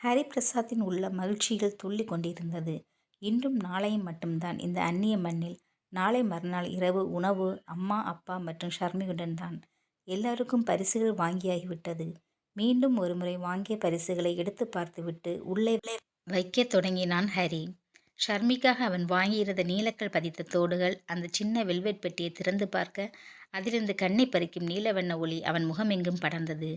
ஹரிபிரசாத்தின் உள்ள மகிழ்ச்சியில் துள்ளி கொண்டிருந்தது. இன்றும் நாளையும் மட்டும்தான் இந்த அந்நிய மண்ணில். நாளை மறுநாள் இரவு உணவு அம்மா அப்பா மற்றும் ஷர்மியுடன் தான். எல்லாருக்கும் பரிசுகள் வாங்கியாகிவிட்டது. மீண்டும் ஒருமுறை வாங்கிய பரிசுகளை எடுத்து பார்த்துவிட்டு உள்ளே வைக்கத் தொடங்கினான் ஹரி. ஷர்மிக்காக அவன் வாங்கியிருந்த நீலக்கல் பதித்த தோடுகள் அந்தச் சின்ன வெல்வெட் பெட்டியை திறந்து பார்க்க அதிலிருந்து கண்ணை பறிக்கும் நீலவண்ண ஒளி அவன் முகமெங்கும் படர்ந்தது.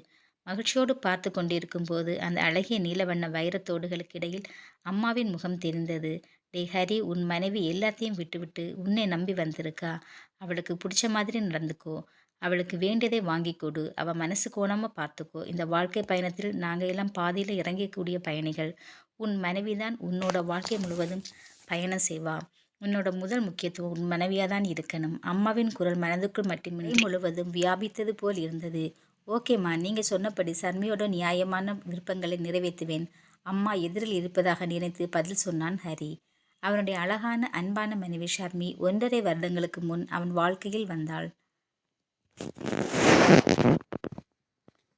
மகிழ்ச்சியோடு பார்த்து கொண்டிருக்கும் போது அந்த அழகிய நீலவண்ண வைரத்தோடுகளுக்கு இடையில் அம்மாவின் முகம் தெரிந்தது. டே ஹரி உன் மனைவி எல்லாத்தையும் விட்டுவிட்டு உன்னை நம்பி வந்திருக்கா. அவளுக்கு பிடிச்ச மாதிரி நடந்துக்கோ. அவளுக்கு வேண்டியதை வாங்கி கொடு. அவள் மனசு கோணாம பார்த்துக்கோ. இந்த வாழ்க்கை பயணத்தில் நாங்கள் எல்லாம் பாதியில் இறங்கக்கூடிய பயணிகள். உன் மனைவிதான் உன்னோட வாழ்க்கை முழுவதும் பயணம் செய்வா. உன்னோட முதல் முக்கியத்துவம் உன் மனைவியாக தான் இருக்கணும். அம்மாவின் குரல் மனதுக்குள் மட்டுமின்றி முழுவதும் வியாபித்தது போல் இருந்தது. ஓகேம்மா நீங்கள் சொன்னபடி ஷர்மியோட நியாயமான விருப்பங்களை நிறைவேத்துவேன். அம்மா எதிரில் இருப்பதாக நினைத்து பதில் சொன்னான் ஹரி. அவனுடைய அழகான அன்பான மனைவி ஷர்மி ஒன்றரை வருடங்களுக்கு முன் அவன் வாழ்க்கையில் வந்தாள்.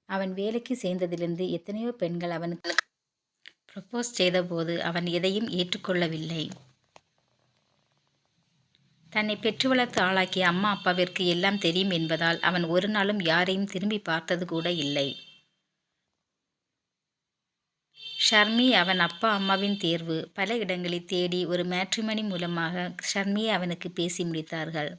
அவன் வேலைக்கு சேர்ந்ததிலிருந்து எத்தனையோ பெண்கள் அவனுக்கு ப்ரப்போஸ் செய்தபோது அவன் எதையும் ஏற்றுக்கொள்ளவில்லை. தன்னை பெற்று வளர்த்து ஆளாக்கிய அம்மா அப்பாவிற்கு எல்லாம் தெரியும் என்பதால் அவன் ஒரு நாளும் யாரையும் திரும்பிப் பார்த்தது கூட இல்லை. ஷர்மி அவன் அப்பா அம்மாவின் தேர்வு. பல இடங்களில் தேடி ஒரு மேட்ரிமனி மூலமாக ஷர்மியை அவனுக்கு பேசி முடித்தார்கள்.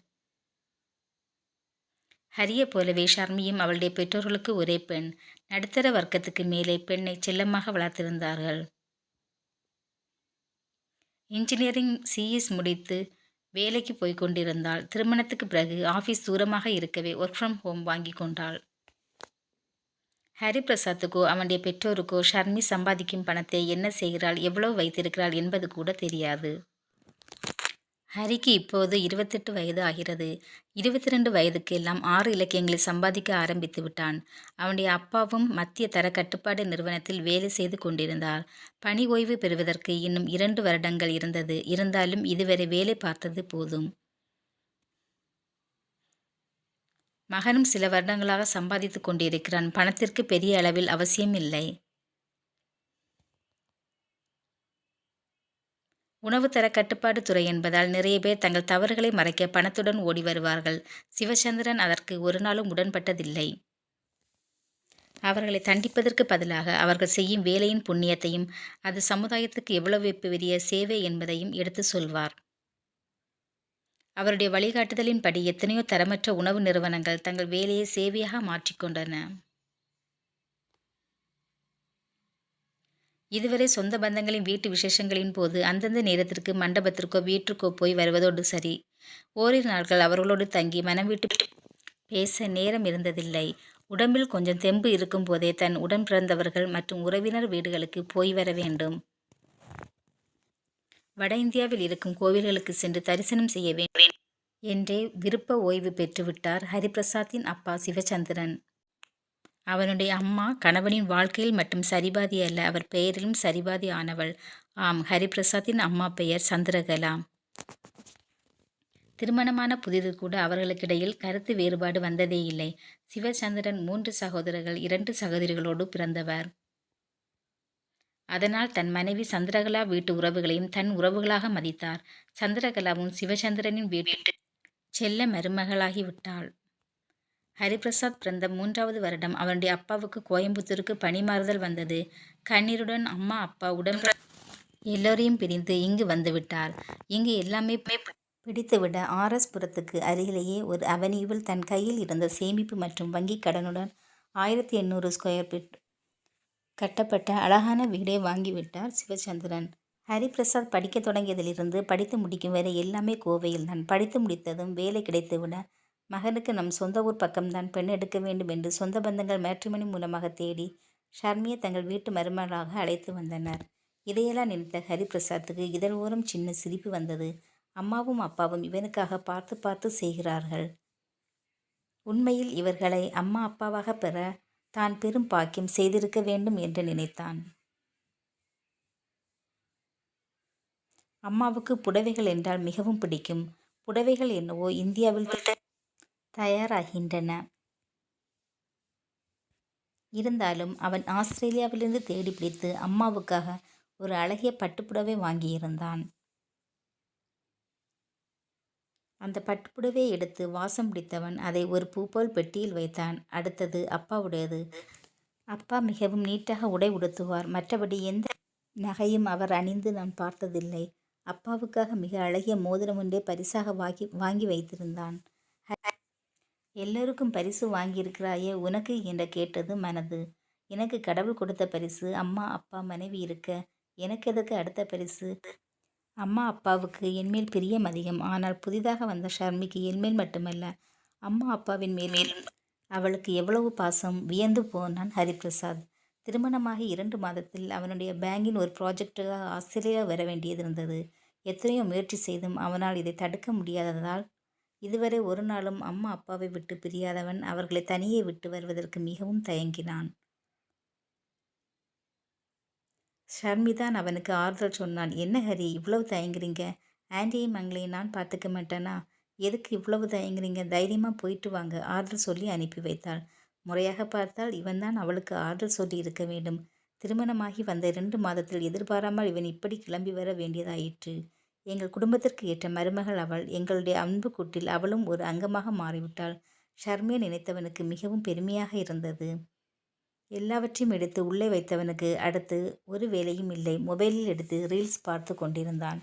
ஹரிய போலவே ஷர்மியும் அவளுடைய பெற்றோர்களுக்கு ஒரே பெண். நடுத்தர வர்க்கத்துக்கு மேலே பெண்ணை செல்லமாக வளர்த்திருந்தார்கள். இன்ஜினியரிங் சிஎஸ் முடித்து வேலைக்கு போய்க் கொண்டிருந்தாள். திருமணத்துக்கு பிறகு ஆஃபீஸ் தூரமாக இருக்கவே ஒர்க் ஃப்ரம் ஹோம் வாங்கி கொண்டாள். ஹரிபிரசாத்துக்கோ அவனுடைய பெற்றோருக்கோ ஷர்மி சம்பாதிக்கும் பணத்தை என்ன செய்கிறாள் எவ்வளவு வைத்திருக்கிறாள் என்பது கூட தெரியாது. ஹரிக்கு இப்போது இருபத்தெட்டு வயது ஆகிறது. இருபத்தி ரெண்டு வயதுக்கு எல்லாம் ஆறு இலக்கியங்களை சம்பாதிக்க ஆரம்பித்து விட்டான். அவனுடைய அப்பாவும் மத்திய தர கட்டுப்பாடு நிறுவனத்தில் வேலை செய்து கொண்டிருந்தார். பணி ஓய்வு பெறுவதற்கு இன்னும் இரண்டு வருடங்கள் இருந்தது. இருந்தாலும் இதுவரை வேலை பார்த்தது போதும். மகனும் சில வருடங்களாக சம்பாதித்துக் கொண்டிருக்கிறான். பணத்திற்கு பெரிய அளவில் அவசியம் இல்லை. உணவு தர கட்டுப்பாடு துறை என்பதால் நிறைய பேர் தங்கள் தவறுகளை மறைக்க பணத்துடன் ஓடி வருவார்கள். சிவச்சந்திரன் அதற்கு ஒரு நாளும் உடன்பட்டதில்லை. அவர்களை தண்டிப்பதற்கு பதிலாக அவர்கள் செய்யும் வேலையின் புண்ணியத்தையும் அது சமுதாயத்துக்கு எவ்வளவு பெரிய சேவை என்பதையும் எடுத்துச் சொல்வார். அவருடைய வழிகாட்டுதலின்படி எத்தனையோ தரமற்ற உணவு நிறுவனங்கள் தங்கள் வேலையை சேவையாக மாற்றிக் இதுவரை சொந்த பந்தங்களின் வீட்டு விசேஷங்களின் போது அந்தந்த நேரத்திற்கு மண்டபத்திற்கோ வீட்டிற்கோ போய் வருவதோடு சரி. ஓரிரு நாட்கள் அவர்களோடு தங்கி மனம் விட்டு பேச நேரம் இருந்ததில்லை. உடம்பில் கொஞ்சம் தெம்பு இருக்கும் போதே தன் உடன் பிறந்தவர்கள் மற்றும் உறவினர் வீடுகளுக்கு போய் வர வேண்டும். வட இந்தியாவில் இருக்கும் கோவில்களுக்கு சென்று தரிசனம் செய்ய வேண்டும் என்றே விருப்ப ஓய்வு பெற்றுவிட்டார் ஹரிபிரசாத்தின் அப்பா சிவச்சந்திரன். அவனுடைய அம்மா கணவனின் வாழ்க்கையில் மட்டும் சரிபாதி அல்ல அவர் பெயரிலும் சரிபாதி ஆனவள். ஆம் ஹரிபிரசாத்தின் அம்மா பெயர் சந்திரகலா. திருமணமான புதிதில் கூட அவர்களுக்கிடையில் கருத்து வேறுபாடு வந்ததேயில்லை. சிவச்சந்திரன் மூன்று சகோதரர்கள் இரண்டு சகோதரிகளோடு பிறந்தவர். அதனால் தன் மனைவி சந்திரகலா வீட்டு உறவுகளையும் தன் உறவுகளாக மதித்தார். சந்திரகலாவும் சிவச்சந்திரனின் வீட்டு செல்ல மருமகளாகிவிட்டாள் ஹரிபிரசாத் பிறந்த மூன்றாவது வருடம் அவருடைய அப்பாவுக்கு கோயம்புத்தூருக்கு பணிமாறுதல் வந்தது. கண்ணீருடன் அம்மா அப்பா உடன் எல்லோரையும் பிரிந்து இங்கு வந்துவிட்டார். இங்கு எல்லாமே பிடித்துவிட ஆர்எஸ் புரத்துக்கு அருகிலேயே ஒரு அவென்யூவில் தன் கையில் இருந்த சேமிப்பு மற்றும் வங்கிக் கடனுடன் ஆயிரத்தி எண்ணூறு ஸ்கொயர் ஃபீட் கட்டப்பட்ட அழகான வீடை வாங்கிவிட்டார் சிவச்சந்திரன். ஹரிபிரசாத் படிக்கத் தொடங்கியதிலிருந்து படித்து முடிக்கும் வரை எல்லாமே கோவையில் தான் படித்து முடித்ததும் வேலை கிடைத்துவிட மகனுக்கு நம் சொந்த ஊர் பக்கம்தான் பெண் எடுக்க வேண்டும் என்று சொந்த பந்தங்கள் மேற்றுமணி மூலமாக தேடி ஷர்மியை தங்கள் வீட்டு மருமகளாக அழைத்து வந்தனர். இதையெல்லாம் நினைத்த ஹரிபிரசாத்துக்கு இதழ் ஓரம் சின்ன சிரிப்பு வந்தது. அம்மாவும் அப்பாவும் இவனுக்காக பார்த்துப் பார்த்து செய்கிறார்கள். உண்மையில் இவர்களை அம்மா அப்பாவாகப் பெற தான் பெரும் பாக்கியம் செய்திருக்க வேண்டும் என்று நினைத்தான். அம்மாவுக்கு புடவைகள் என்றால் மிகவும் பிடிக்கும். புடவைகள் என்னவோ இந்தியாவில் தயாராகின்றன. இருந்தாலும் அவன் ஆஸ்திரேலியாவிலிருந்து தேடி பிடித்து அம்மாவுக்காக ஒரு அழகிய பட்டுப்புடவை வாங்கியிருந்தான். அந்த பட்டுப்புடவையை எடுத்து வாசம் பிடித்தவன் அதை ஒரு பூப்போல் பெட்டியில் வைத்தான். அடுத்தது அப்பாவுடையது. அப்பா மிகவும் நீட்டாக உடை உடுத்துவார். மற்றபடி எந்த நகையும் அவர் அணிந்து நான் பார்த்ததில்லை. அப்பாவுக்காக மிக அழகிய மோதிரம் ஒன்றே பரிசாக வாங்கி வாங்கி வைத்திருந்தான். எல்லோருக்கும் பரிசு வாங்கியிருக்கிறாயே உனக்கு? என்று கேட்டது மனது. எனக்கு கடவுள் கொடுத்த பரிசு அம்மா அப்பா மனைவி இருக்க எனக்கு எதுக்கு அடுத்த பரிசு? அம்மா அப்பாவுக்கு என்மேல் பிரியம் அதிகம். ஆனால் புதிதாக வந்த ஷர்மிக்கு என்மேல் மட்டுமல்ல அம்மா அப்பாவின் மேல் மேலும். அவளுக்கு எவ்வளவு பாசம் வியந்து போனான் ஹரிபிரசாத். திருமணமாகி இரண்டு மாதத்தில் அவனுடைய பேங்கின் ஒரு ப்ராஜெக்டுக்காக ஆஸ்திரேலியா வர வேண்டியது இருந்தது. எத்தனையோ முயற்சி செய்தும் அவனால் இதை தடுக்க முடியாததால் இதுவரை ஒரு நாளும் அம்மா அப்பாவை விட்டு பிரியாதவன் அவர்களை தனியே விட்டு வருவதற்கு மிகவும் தயங்கினான். ஷர்மிதான் அவனுக்கு ஆறுதல் சொன்னான். என்ன ஹரி இவ்வளவு தயங்குறீங்க? ஆண்டியை மங்களையும் நான் பார்த்துக்க மாட்டேனா? எதுக்கு இவ்வளவு தயங்குறீங்க? தைரியமாக போயிட்டு வாங்க ஆறுதல் சொல்லி அனுப்பி வைத்தாள். முறையாக பார்த்தால் இவன்தான் அவளுக்கு ஆறுதல் சொல்லி இருக்க வேண்டும். திருமணமாகி வந்த இரண்டு மாதத்தில் எதிர்பாராமல் இவன் இப்படி கிளம்பி வர வேண்டியதாயிற்று. எங்கள் குடும்பத்திற்கு ஏற்ற மருமகள் அவள் எங்களுடைய அன்பு கூட்டில் அவளும் ஒரு அங்கமாக மாறிவிட்டாள். ஷர்மியை நினைத்தவனுக்கு மிகவும் பெருமையாக இருந்தது. எல்லாவற்றையும் எடுத்து உள்ளே வைத்தவனுக்கு அடுத்து ஒரு வேலையும் இல்லை. மொபைலில் எடுத்து ரீல்ஸ் பார்த்து கொண்டிருந்தான்.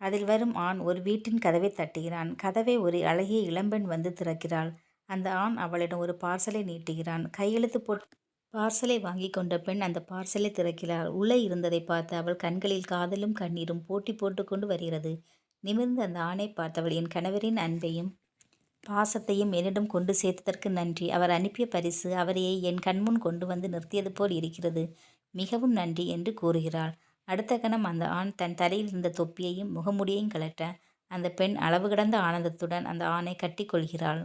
அதில் வரும் ஆண் ஒரு வீட்டின் கதவை தட்டுகிறான். கதவை ஒரு அழகிய இளம்பெண் வந்து திறக்கிறாள். அந்த ஆண் அவளிடம் ஒரு பார்சலை நீட்டுகிறான். கையெழுத்து போட்டு பார்சலை வாங்கி கொண்ட பெண் அந்த பார்சலை திறக்கிறாள். உள்ளே இருந்ததை பார்த்து அவள் கண்களில் காதலும் கண்ணீரும் போட்டி போட்டுக்கொண்டு வருகிறது. நிமிர்ந்து அந்த ஆணை பார்த்தவள் என் கணவரின் அன்பையும் பாசத்தையும் என்னிடம் கொண்டு சேர்த்ததற்கு நன்றி. அவர் அனுப்பிய பரிசு அவரையே என் கண்முன் கொண்டு வந்து நிறுத்தியது போல் இருக்கிறது. மிகவும் நன்றி என்று கூறுகிறாள். அடுத்த கணம் அந்த ஆண் தன் தலையில் இருந்த தொப்பியையும் முகமுடியையும் கலட்ட அந்த பெண் அளவு கடந்த ஆனந்தத்துடன் அந்த ஆணை கட்டிக்கொள்கிறாள்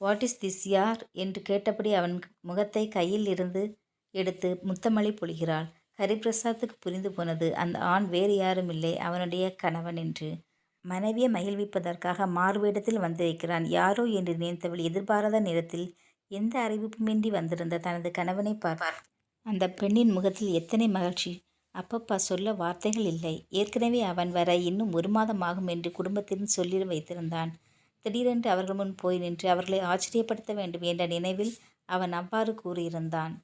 வாட் இஸ் திஸ் யார்? என்று கேட்டபடி அவன் முகத்தை கையில் இருந்து எடுத்து முத்தமலை பொழிகிறாள். ஹரிபிரசாத்துக்கு புரிந்து போனது அந்த ஆண் வேறு யாரும் இல்லை அவனுடைய கணவன் என்று. மனைவியை மகிழ்விப்பதற்காக மாறுவேடத்தில் வந்திருக்கிறான். யாரோ என்று நினைத்தவள் எதிர்பாராத நேரத்தில் எந்த அறிவிப்புமின்றி வந்திருந்த தனது கணவனை பார்ப்பார் அந்த பெண்ணின் முகத்தில் எத்தனை மகிழ்ச்சி. அப்பப்பா சொல்ல வார்த்தைகள் இல்லை. ஏற்கனவே அவன் வர இன்னும் ஒரு மாதம் ஆகும் என்று குடும்பத்தின் சொல்லி வைத்திருந்தான். திடீரென்று அவர்கள் முன் போய் நின்று அவர்களை ஆச்சரியப்படுத்த வேண்டும் என்ற நினைவில் அவன் அவ்வாறு கூறியிருந்தான்.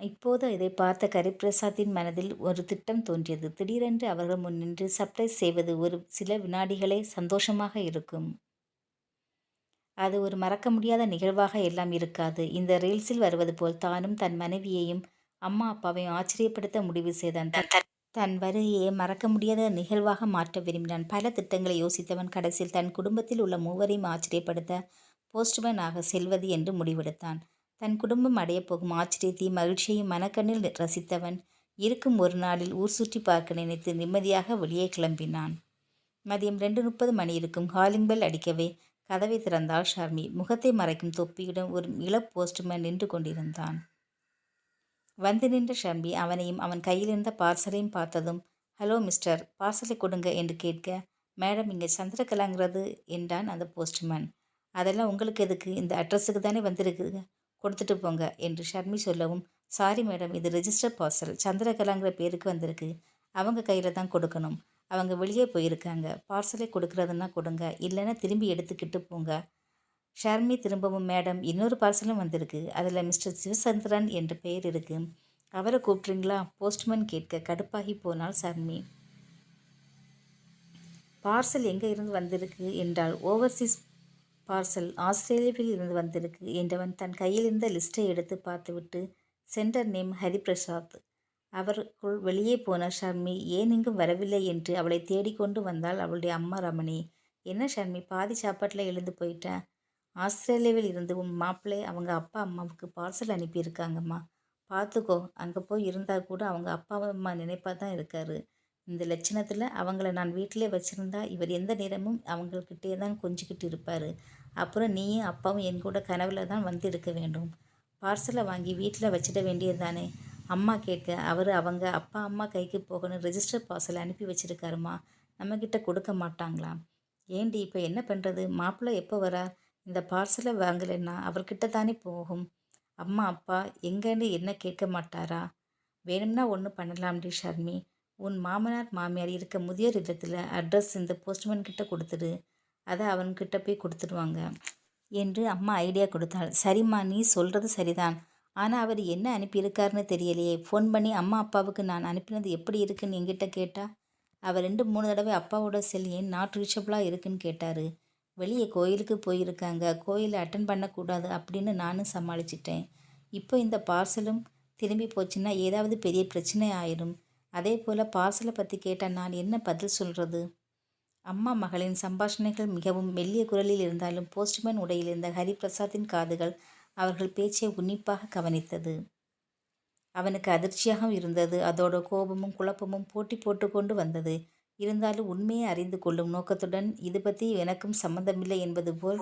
இப்போது இதை பார்த்த கரிப்பிரசாத்தின் மனதில் ஒரு திட்டம் தோன்றியது. திடீரென்று அவர்கள் முன் நின்று சர்ப்ரைஸ் செய்வது ஒரு சில வினாடிகளே சந்தோஷமாக இருக்கும். அது ஒரு மறக்க முடியாத நிகழ்வாக எல்லாம் இருக்காது. இந்த ரீல்ஸில் வருவது போல் தானும் தன் மனைவியையும் அம்மா அப்பாவையும் ஆச்சரியப்படுத்த முடிவு செய்தான். தன் வருகையை மறக்க முடியாத நிகழ்வாக மாற்ற விரும்பினான். பல திட்டங்களை யோசித்தவன் கடைசியில் தன் குடும்பத்தில் உள்ள மூவரையும் ஆச்சரியப்படுத்த போஸ்ட்மேன் செல்வது என்று முடிவெடுத்தான். தன் குடும்பம் அடையப் போகும் ஆச்சரியத்தையும் மகிழ்ச்சியையும் மனக்கண்ணில் ரசித்தவன் இருக்கும் ஒரு நாளில் ஊர் சுற்றி பார்க்க நினைத்து நிம்மதியாக வெளியே கிளம்பினான். மதியம் ரெண்டு முப்பது மணி இருக்கும் காலிங் பெல் அடிக்கவே கதவை திறந்தாள் ஷர்மி. முகத்தை மறைக்கும் தொப்பியுடன் ஒரு இள போஸ்ட்மேன் நின்று கொண்டிருந்தான். வந்து நின்ற ஷம்பி அவனையும் அவன் கையில் இருந்த பார்சலையும் பார்த்ததும் ஹலோ மிஸ்டர் பார்சலை கொடுங்க என்று கேட்க மேடம் இங்கே சந்திரகலாங்கிறது என்றான் அந்த போஸ்ட்மேன் அதெல்லாம் உங்களுக்கு எதுக்கு? இந்த அட்ரஸுக்கு தானே வந்திருக்கு. கொடுத்துட்டு போங்க என்று ஷர்மி சொல்லவும் சாரி மேடம் இது ரெஜிஸ்டர் பார்சல் சந்திரகலாங்கிற பேருக்கு வந்திருக்கு. அவங்க கையில் தான் கொடுக்கணும். அவங்க வெளியே போயிருக்காங்க. பார்சலை கொடுக்குறதுன்னா கொடுங்க. இல்லைன்னா திரும்பி எடுத்துக்கிட்டு போங்க. ஷர்மி திரும்பவும் மேடம் இன்னொரு பார்சலும் வந்திருக்கு. அதில் மிஸ்டர் சிவசந்திரன் என்ற பெயர் இருக்குது அவரை கூப்பிட்றீங்களா? போஸ்ட்மேன் கேட்க கடுப்பாகி போனாள் ஷர்மி. பார்சல் எங்கே இருந்து வந்திருக்கு? என்றால் ஓவர்சீஸ் பார்சல் ஆஸ்திரேலியாவில் இருந்து வந்திருக்கு என்றவன் தன் கையில் இருந்த லிஸ்ட்டை எடுத்து பார்த்துவிட்டு சென்டர் நேம் ஹரிபிரசாத். அவருக்குள் வெளியே போன ஷர்மி ஏன் இங்கும் வரவில்லை? என்று அவளை தேடிக்கொண்டு வந்தாள் அவளுடைய அம்மா ரமணி. என்ன ஷர்மி பாதி சாப்பாட்டில் எழுந்து போயிட்டேன் ஆஸ்திரேலியாவில் இருந்து உன் மாப்பிள்ளை அவங்க அப்பா அம்மாவுக்கு பார்சல் அனுப்பியிருக்காங்கம்மா. பார்த்துக்கோ அங்கே போய் இருந்தால் கூட அவங்க அப்பா அம்மா நினைப்பாக தான் இருக்காரு. இந்த லட்சணத்தில் அவங்கள நான் வீட்டிலே வச்சுருந்தா இவர் எந்த நேரமும் அவங்கக்கிட்டே தான் கொஞ்சிக்கிட்டு இருப்பார். அப்புறம் நீயும் அப்பாவும் என் கூட கனவில் தான் வந்து இருக்க வேண்டும் பார்சலை வாங்கி வீட்டில் வச்சிட வேண்டியது தானே அம்மா கேட்க அவர் அவங்க அப்பா அம்மா கைக்கு போகணும் ரெஜிஸ்டர் பார்சல் அனுப்பி வச்சுருக்காருமா? நம்மக்கிட்ட கொடுக்க மாட்டாங்களா ஏண்டி இப்போ என்ன பண்ணுறது மாப்பிள்ளை எப்போ வரார்? இந்த பார்சலை வாங்கலைன்னா அவர்கிட்ட தானே போகும். அம்மா அப்பா எங்கன்னு என்ன கேட்க மாட்டாரா? வேணும்னா ஒன்று பண்ணலாம்டி ஷர்மி. உன் மாமனார் மாமியார் இருக்க முதியோர் இல்லத்தில் அட்ரஸ் இந்த போஸ்ட்மேன் கிட்ட கொடுத்துடு. அதை அவன்கிட்ட போய் கொடுத்துடுவாங்க. என்று அம்மா ஐடியா கொடுத்தாள். சரிம்மா நீ சொல்கிறது சரிதான். ஆனால் அவர் என்ன அனுப்பியிருக்காருன்னு தெரியலையே. ஃபோன் பண்ணி அம்மா அப்பாவுக்கு நான் அனுப்பினது எப்படி இருக்குன்னு என்கிட்ட கேட்டா? அவர் ரெண்டு மூணு தடவை அப்பாவோட செல் ஏன் நாட் ரீச்சபிளாக இருக்குன்னு கேட்டார். வெளியே கோயிலுக்கு போயிருக்காங்க. கோயிலை அட்டன் பண்ணக்கூடாது அப்படின்னு நானும் சமாளிச்சிட்டேன். இப்போ இந்த பார்சலும் திரும்பி போச்சுன்னா ஏதாவது பெரிய பிரச்சனை ஆயிடும் அதே போல் பார்சலை பற்றி கேட்டால் நான் என்ன பதில் சொல்கிறது அம்மா மகளின் சம்பாஷணைகள் மிகவும் மெல்லிய குரலில் இருந்தாலும் போஸ்ட்மேன் உடையில் இருந்த ஹரிபிரசாத்தின் காதுகள் அவர்கள் பேச்சை உன்னிப்பாக கவனித்தது. அவனுக்கு அதிர்ச்சியாகவும் இருந்தது. அதோட கோபமும் குழப்பமும் போட்டி போட்டுக்கொண்டு வந்தது. இருந்தாலும் உண்மையை அறிந்து கொள்ளும் நோக்கத்துடன் இது பற்றி எனக்கும் சம்மந்தமில்லை என்பது போல்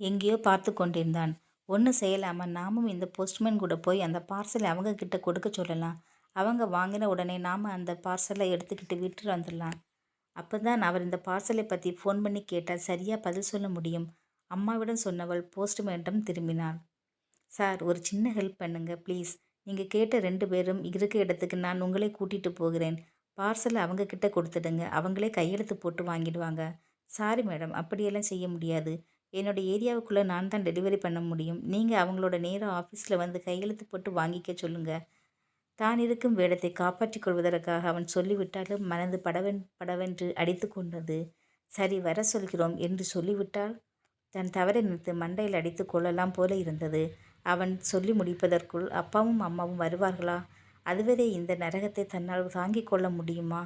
எங்கேயோ பார்த்து கொண்டிருந்தான். ஒன்று செய்யலாமா? நாமும் இந்த போஸ்ட்மேன் கூட போய் அந்த பார்சலை அவங்க கிட்ட கொடுக்க சொல்லலாம். அவங்க வாங்கின உடனே நாம் அந்த பார்சலை எடுத்துக்கிட்டு வீட்டு வந்துடலாம். அப்போ தான் அவர் இந்த பார்சலை பற்றி ஃபோன் பண்ணி கேட்டால் சரியாக பதில் சொல்ல முடியும். அம்மாவிடம் சொன்னவள் போஸ்ட்மேனிடம் திரும்பினாள். சார் ஒரு சின்ன ஹெல்ப் பண்ணுங்க ப்ளீஸ் நீங்கள் கேட்ட ரெண்டு பேரும் இருக்க இடத்துக்கு நான் உங்களை கூட்டிகிட்டு போகிறேன். பார்சலை அவங்க கிட்ட கொடுத்துடுங்க. அவங்களே கையெழுத்து போட்டு வாங்கிடுவாங்க. சாரி மேடம் அப்படியெல்லாம் செய்ய முடியாது. என்னோட ஏரியாவுக்குள்ளே நான் தான் டெலிவரி பண்ண முடியும். நீங்கள் அவங்களோட நேராக ஆஃபீஸில் வந்து கையெழுத்து போட்டு வாங்கிக்க சொல்லுங்கள் தான் இருக்கும் வேடத்தை காப்பாற்றிக் கொள்வதற்காக அவன் சொல்லிவிட்டாலும் மனது படவென் படவென்று அடித்து கொண்டது. சரி வர சொல்கிறோம் என்று சொல்லிவிட்டால் தன் தவறை நிறுத்து மண்டையில் அடித்து கொள்ளலாம் போல இருந்தது. அவன் சொல்லி முடிப்பதற்குள் அப்பாவும் அம்மாவும் வருவார்களா? அதுவரை இந்த நரகத்தை தன்னால் தாங்கிக் கொள்ள முடியுமா?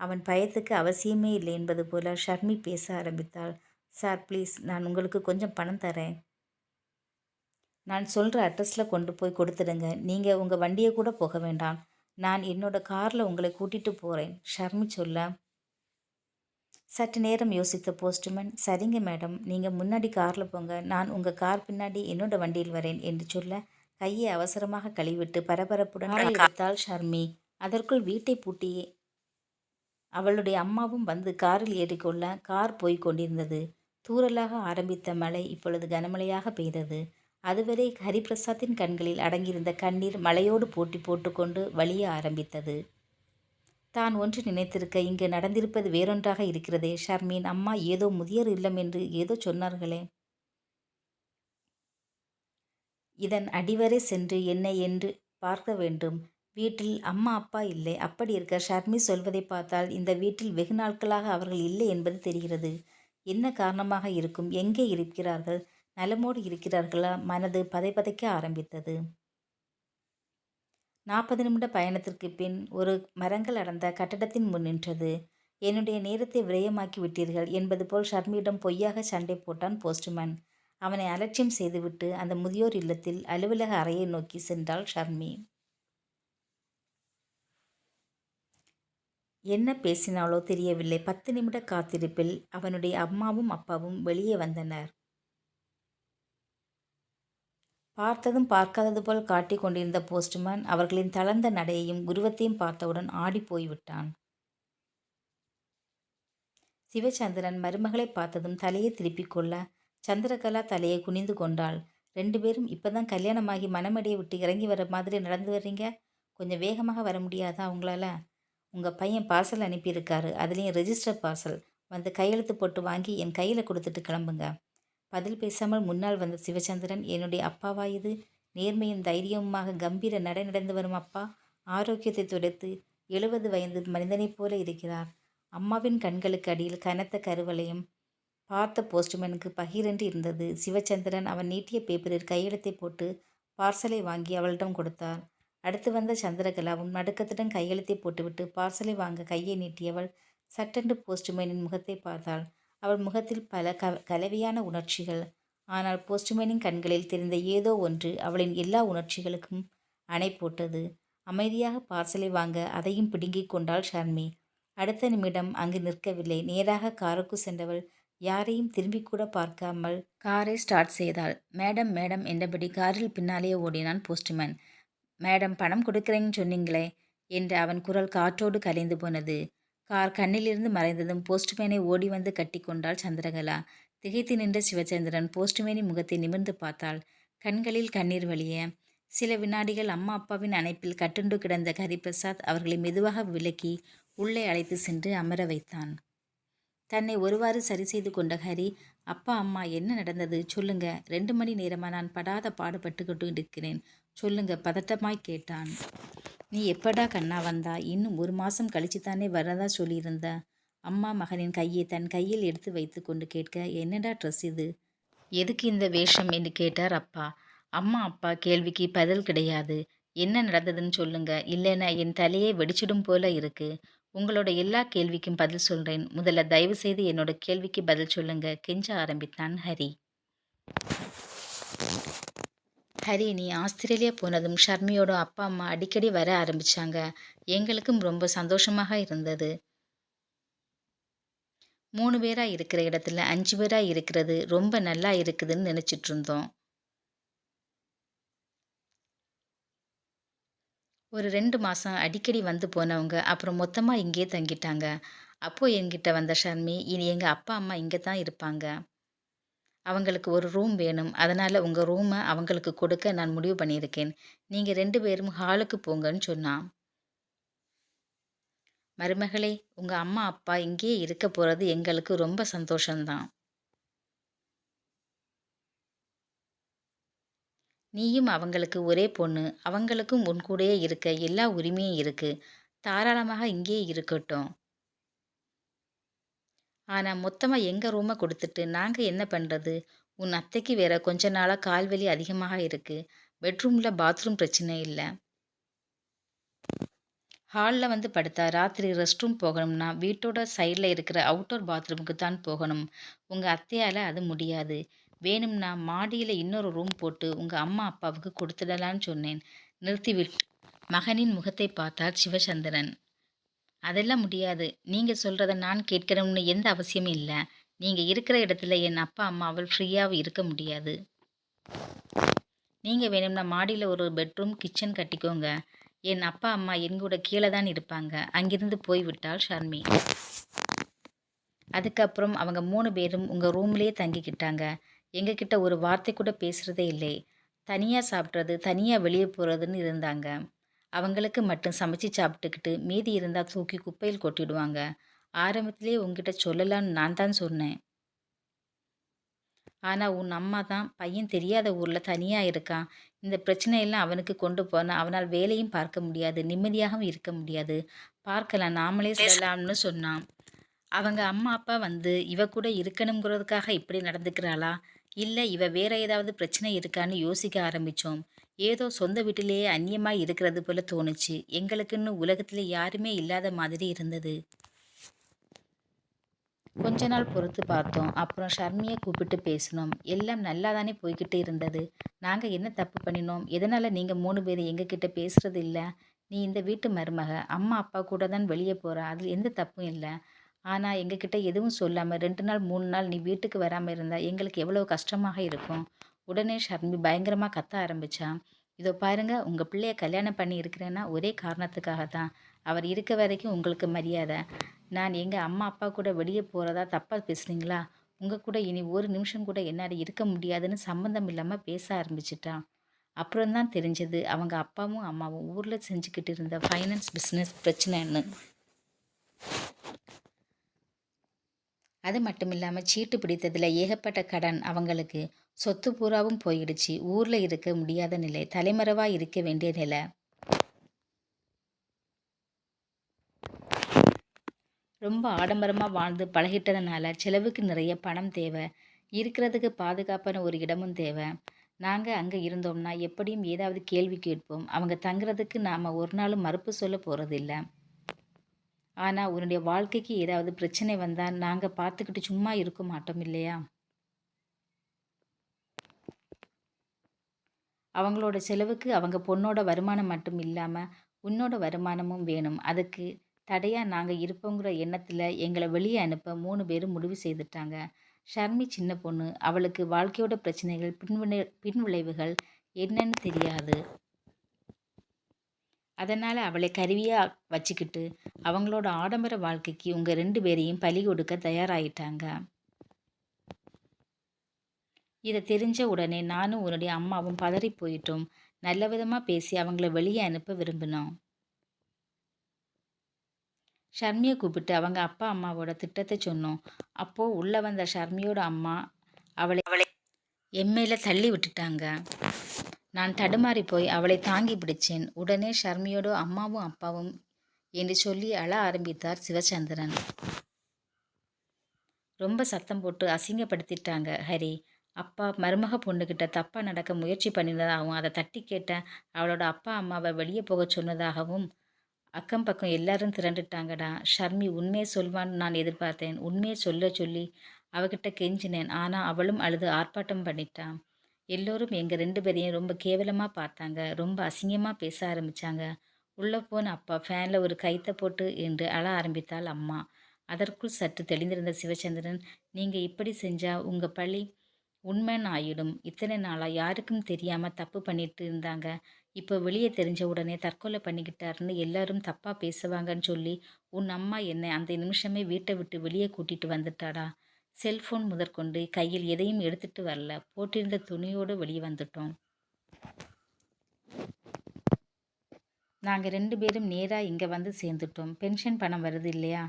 அவன் பயத்துக்கு அவசியமே இல்லை என்பது போல ஷர்மி பேச ஆரம்பித்தாள். சார் ப்ளீஸ் நான் உங்களுக்கு கொஞ்சம் பணம் தரேன். நான் சொல்கிற அட்ரஸில் கொண்டு போய் கொடுத்துடுங்க. நீங்கள் உங்கள் வண்டியை கூட போக வேண்டாம். நான் என்னோட காரில் உங்களை கூட்டிகிட்டு போகிறேன் ஷர்மி சொல்ல. சற்று நேரம் யோசித்த போஸ்ட்மேன் சரிங்க மேடம் நீங்கள் முன்னாடி காரில் போங்க. நான் உங்கள் கார் பின்னாடி என்னோட வண்டியில் வரேன் என்று சொல்ல. கையை அவசரமாக கழுவிட்டு பரபரப்புடன் எடுத்தாள் ஷர்மி. அதற்குள் வீட்டை பூட்டி அவளுடைய அம்மாவும் வந்து காரில் ஏறிக்கொள்ள கார் போய்க் கொண்டிருந்தது. தூறலாக ஆரம்பித்த மழை இப்பொழுது கனமழையாக பெய்தது. அதுவரை ஹரிபிரசாத்தின் கண்களில் அடங்கியிருந்த கண்ணீர் மழையோடு போட்டி போட்டுக்கொண்டு வழிய ஆரம்பித்தது. தான் ஒன்று நினைத்திருக்க இங்கு நடந்திருப்பது வேறொன்றாக இருக்கிறதே. ஷர்மின் அம்மா ஏதோ முதியோர் இல்லம் என்று ஏதோ சொன்னார்களே. இதன் அடிவரை சென்று என்ன என்று பார்க்க வேண்டும். வீட்டில் அம்மா அப்பா இல்லை. அப்படி இருக்க ஷர்மி சொல்வதை பார்த்தால் இந்த வீட்டில் வெகு நாட்களாக அவர்கள் இல்லை என்பது தெரிகிறது. என்ன காரணமாக இருக்கும்? எங்கே இருக்கிறார்கள்? நலமோடு இருக்கிறார்களா? மனது பதை பதைக்க ஆரம்பித்தது. நாற்பது நிமிட பயணத்திற்கு பின் ஒரு மரங்கள் அடர்ந்த கட்டடத்தின் முன் நின்றது. என்னுடைய நேரத்தை விரயமாக்கி விட்டீர்கள் என்பது போல் ஷர்மியிடம் பொய்யாக சண்டை போட்டான் போஸ்ட்மேன். அவனை அலட்சியம் செய்துவிட்டு அந்த முதியோர் இல்லத்தில் அலுவலக அறையை நோக்கி சென்றாள் ஷர்மி. என்ன பேசினாலோ தெரியவில்லை. பத்து நிமிட காத்திருப்பில் அவனுடைய அம்மாவும் அப்பாவும் வெளியே வந்தனர். பார்த்ததும் பார்க்காதது போல் காட்டிக் கொண்டிருந்த போஸ்ட்மேன் அவர்களின் தளர்ந்த நடையையும் குருவத்தையும் பார்த்தவுடன் ஆடி போய்விட்டான். சிவச்சந்திரன் மருமகளை பார்த்ததும் தலையை திருப்பிக் கொள்ள சந்திரகலா தலையை குனிந்து கொண்டாள். ரெண்டு பேரும் இப்போதான் கல்யாணமாகி மனமடியை விட்டு இறங்கி வர மாதிரி நடந்து வர்றீங்க? கொஞ்சம் வேகமாக வர முடியாதா உங்களால்? உங்கள் பையன் பார்சல் அனுப்பியிருக்காரு. அதுலேயும் ரெஜிஸ்டர் பார்சல் வந்து கையெழுத்து போட்டு வாங்கி என் கையில் கொடுத்துட்டு கிளம்புங்க. பதில் பேசாமல் முன்னால் வந்த சிவச்சந்திரன் என்னுடைய அப்பாவா இது? நேர்மையும் தைரியமுமாக கம்பீர நடை நடந்து வரும் அப்பா. ஆரோக்கியத்தை துடைத்து எழுபது வயது மனிதனைப் போல இருக்கிறார். அம்மாவின் கண்களுக்கு அடியில் கனத்த கருவலையும் பார்த்த போஸ்ட்மேனுக்கு பகிரென்று இருந்தது. சிவச்சந்திரன் அவன் நீட்டிய பேப்பரில் கையெழுத்தை போட்டு பார்சலை வாங்கி அவளிடம் கொடுத்தார். அடுத்து வந்த சந்திரகலாவும் நடுக்கத்துடன் கையெழுத்தை போட்டுவிட்டு பார்சலை வாங்க கையை நீட்டியவள் சட்டென்று போஸ்ட்மேனின் முகத்தை பார்த்தாள். அவள் முகத்தில் பல க கலவையான உணர்ச்சிகள். ஆனால் போஸ்ட்மேனின் கண்களில் தெரிந்த ஏதோ ஒன்று அவளின் எல்லா உணர்ச்சிகளுக்கும் அணை போட்டது. அமைதியாக பார்சலை வாங்க அதையும் பிடுங்கிக் கொண்டாள் ஷர்மி. அடுத்த நிமிடம் அங்கு நிற்கவில்லை. நேராக காருக்கு சென்றவள் யாரையும் திரும்பி கூட பார்க்காமல் காரை ஸ்டார்ட் செய்தாள். மேடம் மேடம் என்றபடி காரில் பின்னாலே ஓடினான் போஸ்ட்மேன் மேடம் பணம் கொடுக்குறேன்னு சொன்னீங்களே என்று அவன் குரல் காற்றோடு கலைந்து போனது. கார் கண்ணிலிருந்து மறைந்ததும் போஸ்ட்மேனை ஓடி வந்து கட்டி கொண்டாள் சந்திரகலா. திகைத்து நின்ற சிவச்சந்திரன் போஸ்ட்மேனின் முகத்தை நிமிர்ந்து பார்த்தாள். கண்களில் கண்ணீர் வழிய. சில வினாடிகள் அம்மா அப்பாவின் அணைப்பில் கட்டுண்டு கிடந்த ஹரிபிரசாத் அவர்களை மெதுவாக விலக்கி உள்ளே அழைத்து சென்று அமர வைத்தான். தன்னை ஒருவாறு சரி செய்து கொண்ட ஹரி அப்பா அம்மா என்ன நடந்தது? சொல்லுங்க. ரெண்டு மணி நேரமா நான் படாத பாடுபட்டுக்கிட்டு இருக்கிறேன். சொல்லுங்க பதட்டமாய் கேட்டான். நீ எப்படா கண்ணா வந்தா? இன்னும் ஒரு மாசம் கழிச்சு தானே வரதா சொல்லியிருந்த? அம்மா மகனின் கையை தன் கையில் எடுத்து வைத்து கொண்டு கேட்க என்னடா ட்ரெஸ் இது? எதுக்கு இந்த வேஷம்? என்று கேட்டார் அப்பா. அம்மா அப்பா கேள்விக்கு பதில் கிடையாது. என்ன நடந்ததுன்னு சொல்லுங்க. இல்லைன்னா என் தலையே வெடிச்சிடும் போல இருக்கு. உங்களோட எல்லா கேள்விக்கும் பதில் சொல்றேன். முதல்ல தயவு செய்து என்னோட கேள்விக்கு பதில் சொல்லுங்க. கெஞ்ச ஆரம்பித்தான் ஹரி. ஹரி நீ ஆஸ்திரேலியா போனதும் ஷர்மியோட அப்பா அம்மா அடிக்கடி வர ஆரம்பிச்சாங்க. எங்களுக்கும் ரொம்ப சந்தோஷமாக இருந்தது. மூணு பேராக இருக்கிற இடத்துல அஞ்சு பேராக இருக்கிறது ரொம்ப நல்லா இருக்குதுன்னு நினச்சிட்ருந்தோம் ஒரு ரெண்டு மாதம் அடிக்கடி வந்து போனவங்க அப்புறம் மொத்தமாக இங்கேயே தங்கிட்டாங்க. அப்போது என்கிட்ட வந்த ஷர்மி இனி எங்கள் அப்பா அம்மா இங்கே தான் இருப்பாங்க. அவங்களுக்கு ஒரு ரூம் வேணும். அதனால் உங்கள் ரூமை அவங்களுக்கு கொடுக்க நான் முடிவு பண்ணியிருக்கேன். நீங்கள் ரெண்டு பேரும் ஹாலுக்கு போங்கன்னு சொன்னான். மருமகளே உங்கள் அம்மா அப்பா இங்கேயே இருக்க போகிறது எங்களுக்கு ரொம்ப சந்தோஷம்தான். நீயும் அவங்களுக்கு ஒரே பொண்ணு அவங்களுக்கும் உன் கூடயே இருக்க எல்லா உரிமையும் இருக்கு. தாராளமாக இங்கேயே இருக்கட்டும். ஆனால் மொத்தமாக எங்கள் ரூமை கொடுத்துட்டு நாங்கள் என்ன பண்ணுறது உன் அத்தைக்கு வேற கொஞ்ச நாளாக கால்வலி அதிகமாக இருக்கு. பெட்ரூமில் பாத்ரூம் பிரச்சனை இல்லை. ஹாலில் வந்து படுத்தா ராத்திரி ரெஸ்ட் ரூம் போகணும்னா வீட்டோட சைடில் இருக்கிற அவுட்டோர் பாத்ரூமுக்கு தான் போகணும். உங்கள் அத்தையால் அது முடியாது. வேணும்னா மாடியில் இன்னொரு ரூம் போட்டு உங்கள் அம்மா அப்பாவுக்கு கொடுத்துடலான்னு சொன்னேன். நிறுத்திவிட்டு. மகனின் முகத்தை பார்த்தார் சிவசந்திரன். அதெல்லாம் முடியாது. நீங்கள் சொல்கிறத நான் கேட்கணும்னு எந்த அவசியமும் இல்லை. நீங்கள் இருக்கிற இடத்துல என் அப்பா அம்மாவால் ஃப்ரீயாக இருக்க முடியாது. நீங்கள் வேணும்னா மாடியில் ஒரு பெட்ரூம் கிச்சன் கட்டிக்கோங்க. என் அப்பா அம்மா என் கூட கீழே தான் இருப்பாங்க. அங்கிருந்து போய்விட்டாள் ஷர்மி. அதுக்கப்புறம் அவங்க மூணு பேரும் உங்கள் ரூம்லேயே தங்கிக்கிட்டாங்க. எங்ககிட்ட ஒரு வார்த்தை கூட பேசுகிறதே இல்லை. தனியாக சாப்பிட்றது தனியாக வெளியே போகிறதுன்னு இருந்தாங்க. அவங்களுக்கு மட்டும் சமைச்சு சாப்பிட்டுக்கிட்டு மீதி இருந்தால் தூக்கி குப்பையில் கொட்டிடுவாங்க. ஆரம்பத்திலே உங்ககிட்ட சொல்லலான்னு நான் தான் சொன்னேன். ஆனால் உன் அம்மா தான் பையன் தெரியாத ஊரில் தனியாக இருக்கான். இந்த பிரச்சனையெல்லாம் அவனுக்கு கொண்டு போனால் அவனால் வேலையும் பார்க்க முடியாது நிம்மதியாகவும் இருக்க முடியாது. பார்க்கலாம் நாமளே சொல்லலாம்னு சொன்னான். அவங்க அம்மா அப்பா வந்து இவ கூட இருக்கணுங்கிறதுக்காக இப்படி நடந்துக்கிறாளா? இல்லை இவ வேற ஏதாவது பிரச்சனை இருக்கான்னு யோசிக்க ஆரம்பித்தோம் ஏதோ சொந்த வீட்டிலேயே அந்நியமாக இருக்கிறது போல தோணுச்சு. எங்களுக்குன்னு உலகத்தில் யாருமே இல்லாத மாதிரி இருந்தது. கொஞ்ச நாள் பொறுத்து பார்த்தோம். அப்புறம் ஷர்மியை கூப்பிட்டு பேசினோம். எல்லாம் நல்லா தானே போய்கிட்டு இருந்தது. நாங்கள் என்ன தப்பு பண்ணினோம்? எதனால் நீங்கள் மூணு பேர் எங்ககிட்ட பேசுகிறது இல்லை? நீ இந்த வீட்டு மருமக. அம்மா அப்பா கூட தான் வெளியே போகிற அதில் எந்த தப்பும் இல்லை. ஆனால் எங்ககிட்ட எதுவும் சொல்லாமல் ரெண்டு நாள் மூணு நாள் நீ வீட்டுக்கு வராமல் இருந்தால் எங்களுக்கு எவ்வளோ கஷ்டமாக இருக்கும்? உடனே ஷர்மி பயங்கரமாக கத்த ஆரம்பித்தான் இதோ பாருங்க உங்கள் பிள்ளைய கல்யாணம் பண்ணி இருக்கிறேன்னா ஒரே காரணத்துக்காக தான் அவர் இருக்க வரைக்கும் உங்களுக்கு மரியாதை. நான் எங்கள் அம்மா அப்பா கூட வெளியே போகிறதா தப்பாக பேசுனீங்களா? உங்கள் கூட இனி ஒரு நிமிஷம் கூட என்னால் இருக்க முடியாதுன்னு சம்மந்தம் இல்லாமல் பேச ஆரம்பிச்சிட்டான் அப்புறம் தான் தெரிஞ்சது அவங்க அப்பாவும் அம்மாவும் ஊரில் செஞ்சுக்கிட்டு இருந்த ஃபைனான்ஸ் பிஸ்னஸ் பிரச்சனைன்னு. அது மட்டும் இல்லாமல் சீட்டு பிடித்ததில் ஏகப்பட்ட கடன் அவங்களுக்கு. சொத்து பூராவும் போயிடுச்சு. ஊரில் இருக்க முடியாத நிலை. தலைமறைவாக இருக்க வேண்டிய நிலை. ரொம்ப ஆடம்பரமாக வாழ்ந்து பழகிட்டதுனால செலவுக்கு நிறைய பணம் தேவை. இருக்கிறதுக்கு பாதுகாப்பான ஒரு இடமும் தேவை. நாங்கள் அங்கே இருந்தோம்னா எப்படியும் ஏதாவது கேள்வி கேட்போம். அவங்க தங்குறதுக்கு நாம் ஒரு நாளும் மறுப்பு சொல்ல போகிறதில்ல ஆனால் உன்னுடைய வாழ்க்கைக்கு ஏதாவது பிரச்சனை வந்தால் நாங்கள் பார்த்துக்கிட்டு சும்மா இருக்க மாட்டோம் இல்லையா? அவங்களோட செலவுக்கு அவங்க பொண்ணோட வருமானம் மட்டும் இல்லாமல் உன்னோட வருமானமும் வேணும். அதுக்கு தடையாக நாங்கள் இருப்போங்கிற எண்ணத்தில் எங்களை வெளியே அனுப்ப மூணு பேரும் முடிவு செய்துட்டாங்க. ஷர்மி சின்ன பொண்ணு. அவளுக்கு வாழ்க்கையோட பிரச்சனைகள் பின்வினை பின்விளைவுகள் என்னன்னு தெரியாது. அதனால் அவளை கருவியாக வச்சுக்கிட்டு அவங்களோட ஆடம்பர வாழ்க்கைக்கு உங்கள் ரெண்டு பேரையும் பலி கொடுக்க தயாராகிட்டாங்க இதை தெரிஞ்ச உடனே நானும் உன்னுடைய அம்மாவும் பதறி போயிட்டோம். நல்ல விதமாக பேசி அவங்கள வெளியே அனுப்ப விரும்பினோம். ஷர்மியை கூப்பிட்டு அவங்க அப்பா அம்மாவோட திட்டத்தை சொன்னோம். அப்போது உள்ளே வந்த ஷர்மியோட அம்மா அவளை அவளை எம்மையில் தள்ளி விட்டுட்டாங்க. நான் தடுமாறி போய் அவளை தாங்கி பிடிச்சேன். உடனே ஷர்மியோட அம்மாவும் அப்பாவும் என்று சொல்லி அழ ஆரம்பித்தார் சிவச்சந்திரன். ரொம்ப சத்தம் போட்டு அசிங்கப்படுத்திட்டாங்க ஹரி. அப்பா மருமக பொண்ணுக்கிட்ட தப்பாக நடக்க முயற்சி பண்ணினதாகவும் அதை தட்டி கேட்ட அவளோட அப்பா அம்மாவை வெளியே போக சொன்னதாகவும் அக்கம் பக்கம் எல்லாரும் திரண்டுட்டாங்கடா. ஷர்மி உண்மையை சொல்வான்னு நான் எதிர்பார்த்தேன். உண்மையை சொல்ல சொல்லி அவகிட்ட கெஞ்சினேன். ஆனால் அவளும் அழுது ஆர்ப்பாட்டம் பண்ணிட்டான். எல்லோரும் எங்கள் ரெண்டு பேரையும் ரொம்ப கேவலமாக பார்த்தாங்க. ரொம்ப அசிங்கமாக பேச ஆரம்பித்தாங்க உள்ளே போன அப்பா ஃபேனில் ஒரு கைத்தை போட்டு என்று அழ ஆரம்பித்தாள் அம்மா. அதற்குள் சற்று தெளிந்திருந்த சிவச்சந்திரன் நீங்கள் இப்படி செஞ்சால் உங்கள் பள்ளி உண்மைன்னு ஆயிடும். இத்தனை நாளாக யாருக்கும் தெரியாமல் தப்பு பண்ணிட்டு இருந்தாங்க. இப்போ வெளியே தெரிஞ்ச உடனே தற்கொலை பண்ணிக்கிட்டாருன்னு எல்லாரும் தப்பாக பேசுவாங்கன்னு சொல்லி உன் அம்மா என்னை அந்த நிமிஷமே வீட்டை விட்டு வெளியே கூட்டிகிட்டு வந்துட்டாடா. செல்ஃபோன் முதற்கொண்டு கையில் எதையும் எடுத்துட்டு வரல. போட்டிருந்த துணியோடு வெளியே வந்துட்டோம். நாங்கள் ரெண்டு பேரும் நேராக இங்கே வந்து சேர்ந்துட்டோம். பென்ஷன் பணம் வருது இல்லையா?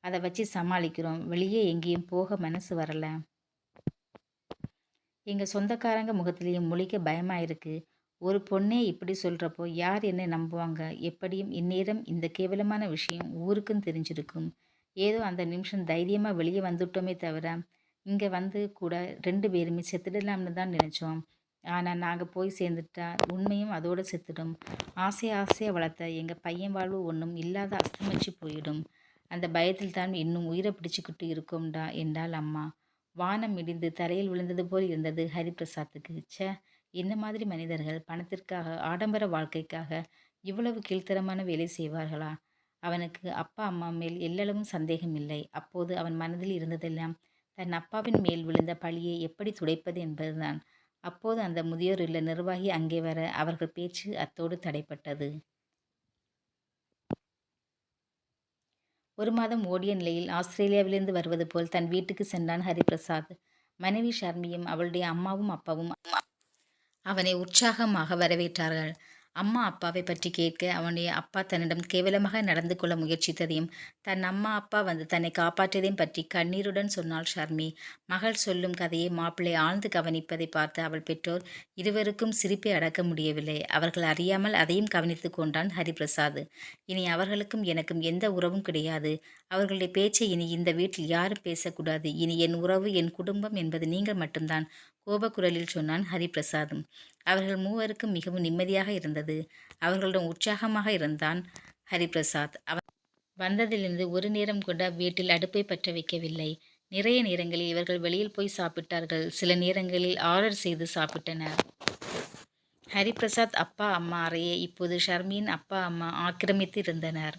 அதை வச்சு சமாளிக்கிறோம். வெளியே எங்கேயும் போக மனசு வரல. எங்கள் சொந்தக்காரங்க முகத்திலேயும் முழிக்க பயமாக இருக்குது ஒரு பொண்ணே இப்படி சொல்கிறப்போ யார் என்னை நம்புவாங்க? எப்படியும் இந்நேரம் இந்த கேவலமான விஷயம் ஊருக்கும் தெரிஞ்சிருக்கும். ஏதோ அந்த நிமிஷம் தைரியமாக வெளியே வந்துட்டோமே தவிர இங்கே வந்து கூட ரெண்டு பேருமே செத்துடலாம்னு தான் நினச்சோம். ஆனால் நாங்கள் போய் சேர்ந்துட்டா உண்மையும் அதோடு செத்துடும். ஆசை ஆசையாக வளர்த்த எங்கள் பையன் வாழ்வு ஒன்றும் இல்லாத அஸ்தமிச்சு போயிடும். அந்த பயத்தில் தான் இன்னும் உயிரை பிடிச்சிக்கிட்டு இருக்கோம்டா என்றாள் அம்மா. வானம் இடிந்து தரையில் விழுந்தது போல் இருந்தது ஹரிபிரசாத்துக்கு. ச்சே இந்த மாதிரி மனிதர்கள் பணத்திற்காக ஆடம்பர வாழ்க்கைக்காக இவ்வளவு கீழ்த்தரமான வேலை செய்வார்களா? அவனுக்கு அப்பா அம்மா மேல் எல்லளவும் சந்தேகம் இல்லை. அப்போது அவன் மனதில் இருந்ததெல்லாம் தன் அப்பாவின் மேல் விழுந்த பழியை எப்படி துடைப்பது என்பதுதான். அப்போது அந்த முதியோர் உள்ள நிர்வாகி அங்கே வர அவர்கள் பேச்சு அத்தோடு தடைப்பட்டது. ஒரு மாதம் ஓடிய நிலையில் ஆஸ்திரேலியாவிலிருந்து வருவது போல் தன் வீட்டுக்கு சென்றான் ஹரிபிரசாத். மனைவி ஷர்மியும் அவளுடைய அம்மாவும் அப்பாவும் அவனை உற்சாகமாக வரவேற்றார்கள். அம்மா அப்பாவை பற்றி கேட்க அவனுடைய அப்பா தன்னிடம் கேவலமாக நடந்து கொள்ள முயற்சித்ததையும் தன் அம்மா அப்பா வந்து தன்னை காப்பாற்றியதையும் பற்றி கண்ணீருடன் சொன்னாள் ஷர்மி. மகள் சொல்லும் கதையை மாப்பிள்ளை ஆழ்ந்து கவனிப்பதை பார்த்து அவள் பெற்றோர் இருவருக்கும் சிரிப்பை அடக்க முடியவில்லை. அவர்கள் அறியாமல் அதையும் கவனித்து கொண்டான் ஹரிபிரசாத். இனி அவர்களுக்கும் எனக்கும் எந்த உறவும் கிடையாது. அவர்களுடைய பேச்சை இனி இந்த வீட்டில் யாரும் பேசக்கூடாது. இனி என் உறவு என் குடும்பம் என்பது நீங்கள் மட்டும்தான் கோபக்குரலில் சொன்னான் ஹரிபிரசாதும் அவர்கள் மூவருக்கும் மிகவும் நிம்மதியாக இருந்தது. அவர்களிடம் உற்சாகமாக இருந்தான் ஹரிபிரசாத். அவன் வந்ததிலிருந்து ஒரு நேரம் கூட வீட்டில் அடுப்பை பற்ற வைக்கவில்லை. நிறைய நேரங்களில் இவர்கள் வெளியில் போய் சாப்பிட்டார்கள். சில நேரங்களில் ஆர்டர் செய்து சாப்பிட்டனர். ஹரிபிரசாத் அப்பா அம்மா அறையை இப்போது ஷர்மியின் அப்பா அம்மா ஆக்கிரமித்து இருந்தனர்.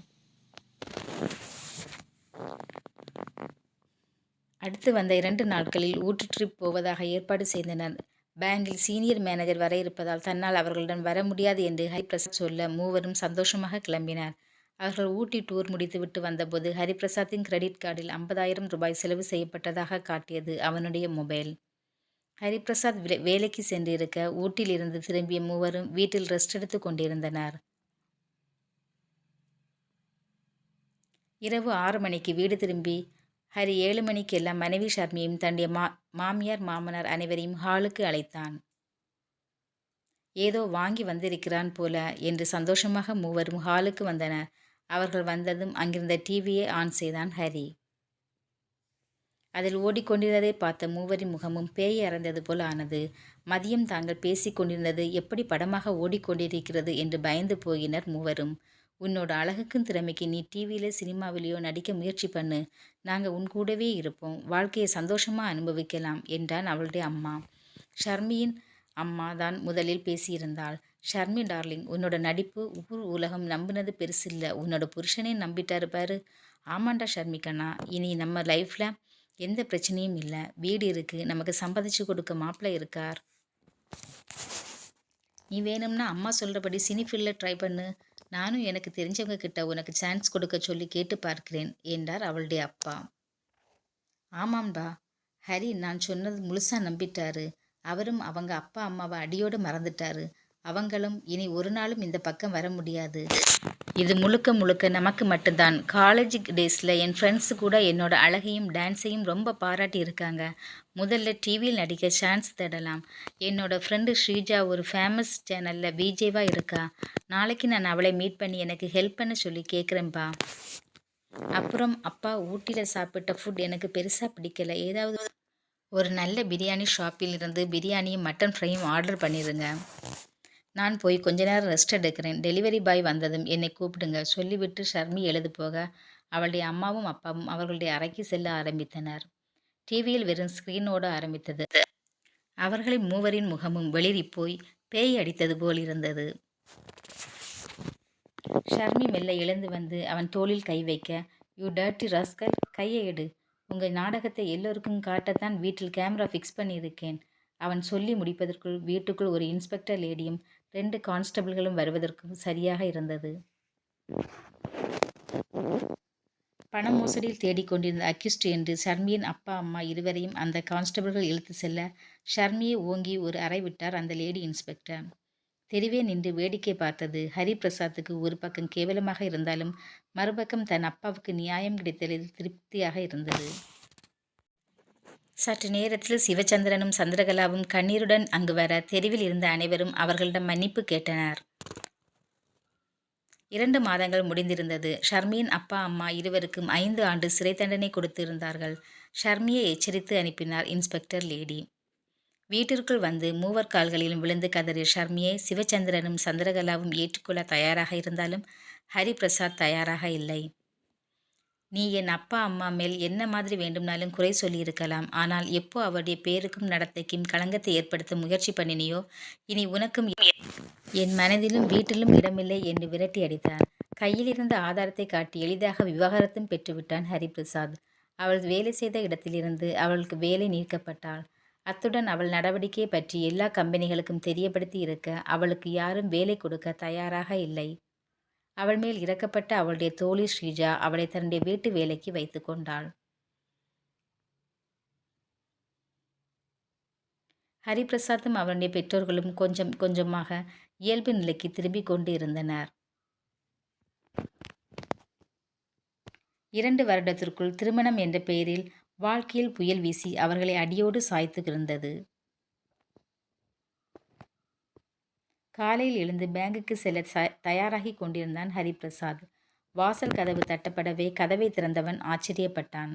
அடுத்து வந்த இரண்டு நாட்களில் ஊற்று ட்ரிப் போவதாக ஏற்பாடு செய்தனர். பேங்கில் சீனியர் மேனேஜர் வர இருப்பதால் தன்னால் அவர்களுடன் வர முடியாது என்று ஹரிபிரசாத் சொல்ல மூவரும் சந்தோஷமாக கிளம்பினார். அவர்கள் ஊட்டி டூர் முடித்துவிட்டு வந்தபோது ஹரிபிரசாத்தின் கிரெடிட் கார்டில் ஐம்பதாயிரம் ரூபாய் செலவு செய்யப்பட்டதாக காட்டியது அவனுடைய மொபைல். ஹரிபிரசாத் வேலைக்கு சென்றிருக்க ஊட்டியிலிருந்து திரும்பிய மூவரும் வீட்டில் ரெஸ்ட் எடுத்து கொண்டிருந்தனர். இரவு ஆறு மணிக்கு வீடு திரும்பி ஹரி ஏழு மணிக்கெல்லாம் மனைவி ஷர்மியும் தன்னுடைய மா மாமியார் மாமனார் அனைவரையும் ஹாலுக்கு அழைத்தான். ஏதோ வாங்கி வந்திருக்கிறான் போல என்று சந்தோஷமாக மூவரும் ஹாலுக்கு வந்தனர். அவர்கள் வந்ததும் அங்கிருந்த டிவியை ஆன் செய்தான் ஹரி. அதில் ஓடிக்கொண்டிருந்ததை பார்த்த மூவரின் முகமும் பேய் அறந்தது போல் ஆனது. மதியம் தாங்கள் பேசிக் கொண்டிருந்தது எப்படி படமாக ஓடிக்கொண்டிருக்கிறது என்று பயந்து போயினர் மூவரும். உன்னோட அழகுக்கும் திறமைக்கு நீ டிவியில சினிமாவிலேயோ நடிக்க முயற்சி பண்ணு. நாங்கள் உன் கூடவே இருப்போம். வாழ்க்கையை சந்தோஷமாக அனுபவிக்கலாம் என்றான் அவளுடைய அம்மா. ஷர்மியின் அம்மா தான் முதலில் பேசியிருந்தாள். ஷர்மி டார்லிங் உன்னோட நடிப்பு ஊர் உலகம் நம்பினது பெருசில்லை. உன்னோட புருஷனே நம்பிட்டாரு பாரு. ஆமாண்டா ஷர்மிகண்ணா இனி நம்ம லைஃப்பில் எந்த பிரச்சனையும் இல்லை. வீடு இருக்குது நமக்கு சம்பாதிச்சு கொடுக்க மாப்பிள்ளை இருக்கார். நீ வேணும்னா அம்மா சொல்கிறபடி சினி ஃபீல்டில் ட்ரை பண்ணு. நானும் எனக்கு தெரிஞ்சவங்க கிட்ட உனக்கு சான்ஸ் கொடுக்க சொல்லி கேட்டு பார்க்கிறேன் என்றார் அவளுடைய அப்பா. ஆமாம்பா. ஹரி நான் சொன்னது முழுசா நம்பிட்டாரு. அவரும் அவங்க அப்பா அம்மாவை அடியோடு மறந்துட்டாரு. அவங்களும் இனி ஒரு நாளும் இந்த பக்கம் வர முடியாது. இது முழுக்க முழுக்க நமக்கு மட்டும்தான். காலேஜ் டேஸில் என் ஃப்ரெண்ட்ஸ் கூட என்னோட அழகையும் டான்ஸையும் ரொம்ப பாராட்டி இருக்காங்க. முதல்ல டிவியில் நடிக்க சான்ஸ் தேடலாம். என்னோட ஃப்ரெண்டு ஸ்ரீஜா ஒரு ஃபேமஸ் சேனலில் விஜேவாக இருக்கா. நாளைக்கு நான் அவளை மீட் பண்ணி எனக்கு ஹெல்ப் பண்ண சொல்லி கேட்குறேன்ப்பா அப்புறம் அப்பா ஊட்டியில் சாப்பிட்ட ஃபுட் எனக்கு பெருசாக பிடிக்கல. ஏதாவது ஒரு நல்ல பிரியாணி ஷாப்பில் இருந்து பிரியாணியும் மட்டன் ஃப்ரையும் ஆர்டர் பண்ணிடுங்க நான் போய் கொஞ்ச நேரம் ரெஸ்ட் எடுக்கிறேன். டெலிவரி பாய் வந்ததும் என்னை கூப்பிடுங்க. சொல்லிவிட்டு ஷர்மி எழுது போக அவளுடைய அம்மாவும் அப்பாவும் அவர்களுடைய அறைக்கு செல்ல ஆரம்பித்தனர். டிவியில் வெறும் ஸ்க்ரீனோடு ஆரம்பித்தது. அவர்களின் மூவரின் முகமும் வெளிரி போய் பேய் அடித்தது போல் இருந்தது. ஷர்மி மெல்ல எழுந்து வந்து அவன் தோளில் கை வைக்க யூ டர்ட்டி ரஸ்கல் கையை எடு. உங்கள் நாடகத்தை எல்லோருக்கும் காட்டத்தான் வீட்டில் கேமரா ஃபிக்ஸ் பண்ணியிருக்கேன். அவன் சொல்லி முடிப்பதற்குள் வீட்டுக்குள் ஒரு இன்ஸ்பெக்டர் லேடியும் ரெண்டு கான்ஸ்டபிள்களும் வருவதற்கும் சரியாக இருந்தது. பண மோசடியில் தேடிக்கொண்டிருந்த அக்யூஸ்ட் என்று ஷர்மியின் அப்பா அம்மா இருவரையும் அந்த கான்ஸ்டபிள்கள் இழுத்து செல்ல ஷர்மியை ஓங்கி ஒரு அறை விட்டார் அந்த லேடி இன்ஸ்பெக்டர். தெருவே நின்று வேடிக்கை பார்த்தது. ஹரிபிரசாத்துக்கு ஒரு பக்கம் கேவலமாக இருந்தாலும் மறுபக்கம் தன் அப்பாவுக்கு நியாயம் கிடைத்ததில் திருப்தியாக இருந்தது. சற்று நேரத்தில் சிவச்சந்திரனும் சந்திரகலாவும் கண்ணீருடன் அங்கு வர தெருவில் இருந்த அனைவரும் அவர்களிடம் மன்னிப்பு கேட்டனர். இரண்டு மாதங்கள் முடிந்திருந்தது. ஷர்மியின் அப்பா அம்மா இருவருக்கும் ஐந்து ஆண்டு சிறை தண்டனை கொடுத்திருந்தார்கள். ஷர்மியை எச்சரித்து அனுப்பினார் இன்ஸ்பெக்டர் லேடி. வீட்டிற்குள் வந்து மூவர் கால்களிலும் விழுந்து கதறிய ஷர்மியை சிவச்சந்திரனும் சந்திரகலாவும் ஏற்றுக்கொள்ள தயாராக இருந்தாலும் ஹரிபிரசாத் தயாராக இல்லை. நீ என் அப்பா அம்மா மேல் என்ன மாதிரி வேண்டும்னாலும் குறை சொல்லியிருக்கலாம். ஆனால் எப்போ அவருடைய பேருக்கும் நடத்தைக்கும் களங்கத்தை ஏற்படுத்த முயற்சி பண்ணினியோ இனி உனக்கும் என் மனதிலும் வீட்டிலும் இடமில்லை என்று விரட்டி அடித்தான். கையில் இருந்த ஆதாரத்தை காட்டி எளிதாக விவாகரத்தும் பெற்றுவிட்டான் ஹரிபிரசாத். அவள் வேலை செய்த இடத்திலிருந்து அவளுக்கு வேலை நீக்கப்பட்டாள். அத்துடன் அவள் நடவடிக்கை பற்றி எல்லா கம்பெனிகளுக்கும் தெரியப்படுத்தி இருக்க அவளுக்கு யாரும் வேலை கொடுக்க தயாராக இல்லை. அவள் மேல் இறக்கப்பட்ட அவளுடைய தோழி ஸ்ரீஜா அவளை தன்னுடைய வீட்டு வேலைக்கு வைத்து கொண்டாள். ஹரிபிரசாத்தும் அவனுடைய பெற்றோர்களும் கொஞ்சம் கொஞ்சமாக இயல்பு நிலைக்கு திரும்பிக் கொண்டு இருந்தனர் இரண்டு வருடத்திற்குள் திருமணம் என்ற பெயரில் வாழ்க்கையில் புயல் வீசி அவர்களை அடியோடு சாய்த்து இருந்தது காலையில் எழுந்து பேங்குக்கு செல்ல தயாராகி கொண்டிருந்தான் ஹரிபிரசாத். வாசல் கதவு தட்டப்படவே கதவை திறந்தவன் ஆச்சரியப்பட்டான்.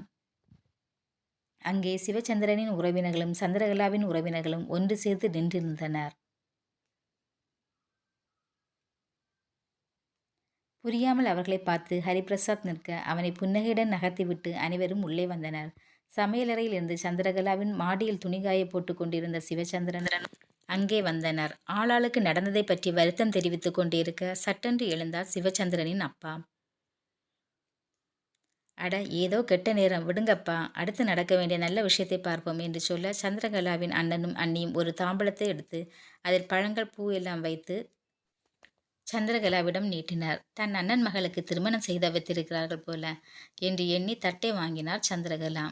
அங்கே சிவச்சந்திரனின் உறவினர்களும் சந்திரகலாவின் உறவினர்களும் ஒன்று சேர்ந்து நின்றிருந்தனர். புரியாமல் அவர்களை பார்த்து ஹரிபிரசாத் நிற்க அவனை புன்னகையுடன் நகர்த்திவிட்டு அனைவரும் உள்ளே வந்தனர். சமையலறையில் இருந்து சந்திரகலாவின் மாடியில் துணிகாய போட்டு கொண்டிருந்த சிவச்சந்திரன் அங்கே வந்தனர். ஆளாளுக்கு நடந்ததை பற்றி வருத்தம் தெரிவித்துக் கொண்டிருக்க சட்டென்று எழுந்தார் சிவச்சந்திரனின் அப்பா. அட ஏதோ கெட்ட நேரம். விடுங்கப்பா. அடுத்து நடக்க வேண்டிய நல்ல விஷயத்தை பார்ப்போம் என்று சொல்ல சந்திரகலாவின் அண்ணனும் அண்ணியும் ஒரு தாம்பலத்தை எடுத்து அதில் பழங்கள் பூ எல்லாம் வைத்து சந்திரகலாவிடம் நீட்டினார். தன் அண்ணன் மகளுக்கு திருமணம் செய்து வைத்திருக்கிறார்கள் போல என்று எண்ணி தட்டை வாங்கினார் சந்திரகலா.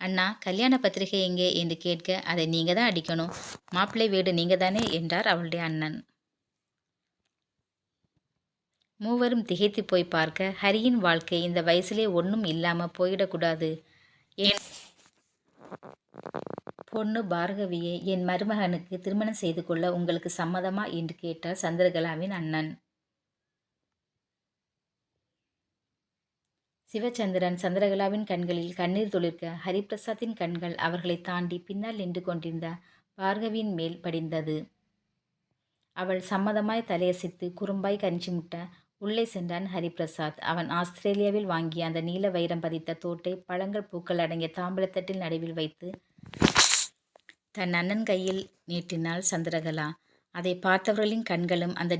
அண்ணா கல்யாண பத்திரிகை எங்கே என்று கேட்க அதை நீங்கள் தான் அடிக்கணும். மாப்பிள்ளை வீடு நீங்கள் தானே? என்றார் அவளுடைய அண்ணன். மூவரும் திகைத்து போய் பார்க்க ஹரியின் வாழ்க்கை இந்த வயசுலே ஒன்றும் இல்லாமல் போயிடக்கூடாது. ஏன் பொண்ணு பார்கவியை என் மருமகனுக்கு திருமணம் செய்து கொள்ள உங்களுக்கு சம்மதமா? என்று கேட்டார் சந்திரகலாவின் அண்ணன். சிவச்சந்திரன் சந்திரகலாவின் கண்களில் கண்ணீர் துளிர்க்க ஹரிபிரசாத்தின் கண்கள் அவர்களை தாண்டி பின்னால் நின்று கொண்டிருந்த பார்கவியின் மேல் படிந்தது. அவள் சம்மதமாய் தலையசித்து குறும்பாய் கஞ்சி முட்ட உள்ளே சென்றான் ஹரிபிரசாத் அவன் ஆஸ்திரேலியாவில் வாங்கிய அந்த நீல வைரம் பதித்த தோட்டை பழங்கள் பூக்கள் அடங்கிய தாம்பலத்தட்டில் நடுவில் வைத்து தன் அண்ணன் கையில் நீட்டினாள் சந்திரகலா. அதை பார்த்தவர்களின் கண்களும் அந்த